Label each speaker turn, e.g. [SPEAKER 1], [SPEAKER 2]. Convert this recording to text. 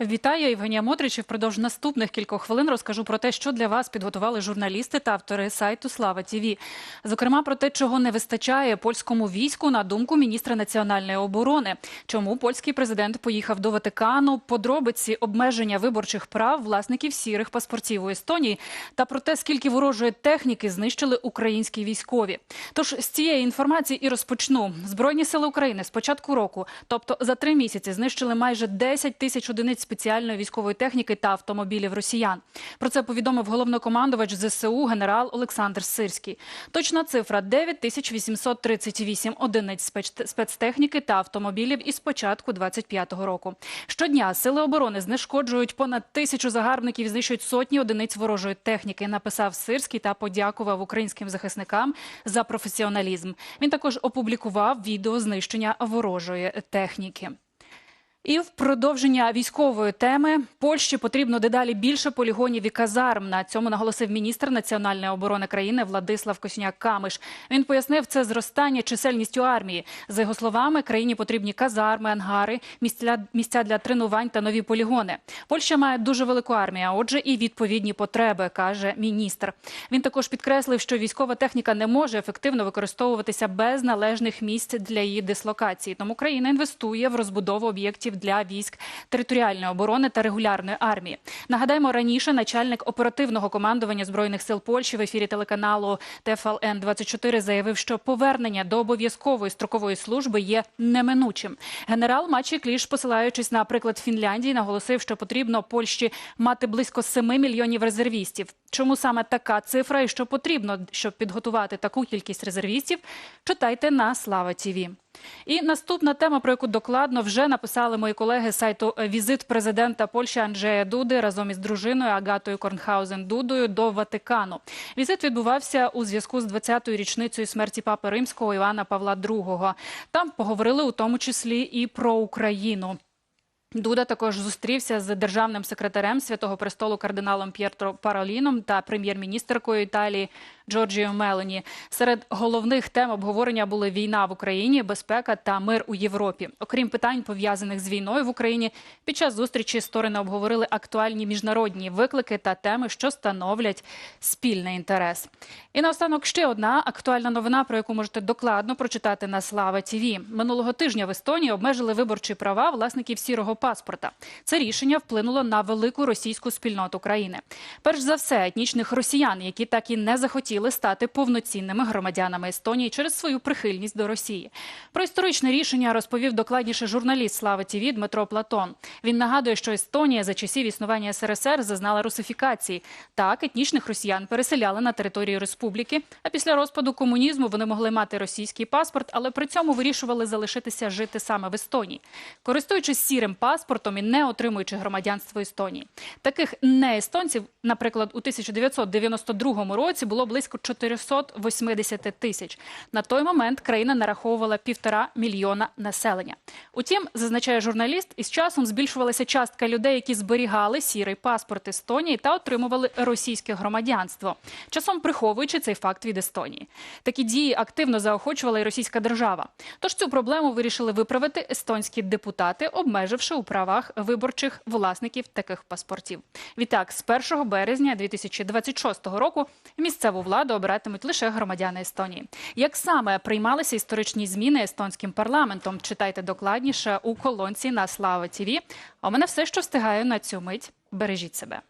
[SPEAKER 1] Вітаю, Євгенія Мотрич. Впродовж наступних кількох хвилин розкажу про те, що для вас підготували журналісти та автори сайту Слава ТІВІ. Зокрема, про те, чого не вистачає польському війську на думку міністра національної оборони. Чому польський президент поїхав до Ватикану, подробиці обмеження виборчих прав власників сірих паспортів у Естонії та про те, скільки ворожої техніки знищили українські військові. Тож з цієї інформації і розпочну. Збройні сили України з початку року, тобто за три місяці, знищили майже 10 тисяч одиниць спеціальної військової техніки та автомобілів росіян. Про це повідомив головнокомандувач ЗСУ генерал Олександр Сирський. Точна цифра 9838 одиниць спец- спецтехніки та автомобілів із початку 25-го року. Щодня сили оборони знешкоджують понад тисячу загарбників, знищують сотні одиниць ворожої техніки. Написав Сирський та подякував українським захисникам за професіоналізм. Він також опублікував відео знищення ворожої техніки. І в продовження військової теми Польщі потрібно дедалі більше полігонів і казарм. На цьому наголосив міністр національної оборони країни Владислав Косняк-Камиш. Він пояснив це зростання чисельністю армії. За його словами, країні потрібні казарми, ангари, місця, для тренувань та нові полігони. Польща має дуже велику армію, а отже, і відповідні потреби, каже міністр. Він також підкреслив, що військова техніка не може ефективно використовуватися без належних місць для її дислокації. Тому країна інвестує в розбудову об'єктів для військ територіальної оборони та регулярної армії. Нагадаємо, раніше начальник оперативного командування збройних сил Польщі в ефірі телеканалу ТФЛН 24 заявив, що повернення до обов'язкової строкової служби є неминучим. Генерал Мачі Кліш, посилаючись на приклад Фінляндії, наголосив, що потрібно Польщі мати близько 7 мільйонів резервістів. Чому саме така цифра і що потрібно, щоб підготувати таку кількість резервістів? Читайте на Слава ТІВІ. І наступна тема, про яку докладно вже написали мої колеги з сайту Візит президента Польщі Анджея Дуди разом із дружиною Агатою Корнхаузен Дудою до Ватикану. Візит відбувався у зв'язку з 20-ю річницею смерті папи римського Івана Павла II. Там поговорили у тому числі і про Україну. Дуда також зустрівся з державним секретарем Святого престолу кардиналом П'єтро Пароліном та прем'єр-міністеркою Італії Джорджіо Мелоні. Серед головних тем обговорення були війна в Україні, безпека та мир у Європі. Окрім питань пов'язаних з війною в Україні, під час зустрічі сторони обговорили актуальні міжнародні виклики та теми, що становлять спільний інтерес. І наостанок ще одна актуальна новина, про яку можете докладно прочитати на Слава ТІВІ. Минулого тижня в Естонії обмежили виборчі права власників сірого паспорта. Це рішення вплинуло на велику російську спільноту країни. Перш за все, етнічних росіян, які так і не захотіли стати повноцінними громадянами Естонії через свою прихильність до Росії. Про історичне рішення розповів докладніше журналіст Слави ТІВІ Дмитро Платон. Він нагадує, що Естонія за часів існування СРСР зазнала русифікації. Так, етнічних росіян переселяли на територію республіки. А після розпаду комунізму вони могли мати російський паспорт, але при цьому вирішували залишитися жити саме в Естонії, користуючись сірим паспортом і не отримуючи громадянство Естонії. Таких неестонців, наприклад, у 1992 році було близько 480 тисяч. На той момент країна нараховувала півтора мільйона населення. Утім, зазначає журналіст, із часом збільшувалася частка людей, які зберігали сірий паспорт Естонії та отримували російське громадянство, часом приховуючи цей факт від Естонії. Такі дії активно заохочувала і російська держава. Тож цю проблему вирішили виправити естонські депутати, обмеживши у правах виборчих власників таких паспортів. Відтак, з 1 березня 2026 року місцеву владу обиратимуть лише громадяни Естонії. Як саме приймалися історичні зміни естонським парламентом? Читайте докладніше у колонці на Слава ТІВІ. А у мене все, що встигаю на цю мить. Бережіть себе.